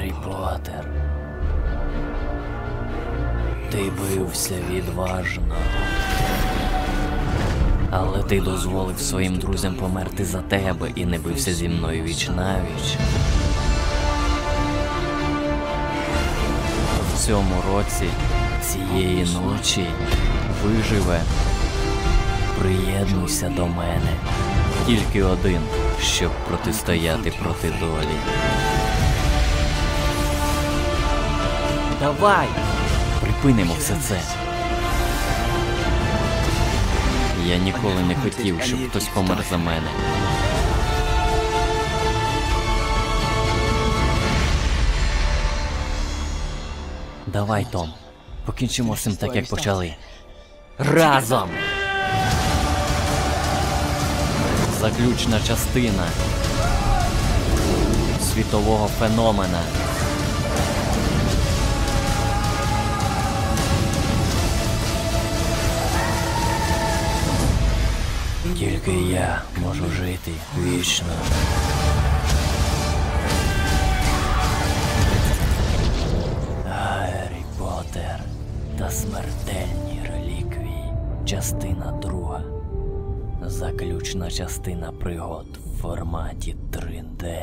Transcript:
Гаррі Поттер. Ти бився відважно. Але ти дозволив своїм друзям померти за тебе і не бився зі мною віч навіч. В цьому році цієї ночі виживе. Приєднуйся до мене. Тільки один, щоб протистояти проти долі. Давай! Припинимо все це. Я ніколи не хотів, щоб хтось помер за мене. Давай, Том. Покінчимо цим так, як почали. Разом! Заключна частина світового феномена. Тільки я можу жити вічно. Гаррі Поттер та смертельні реліквії. Частина друга. Заключна частина пригод в форматі 3D.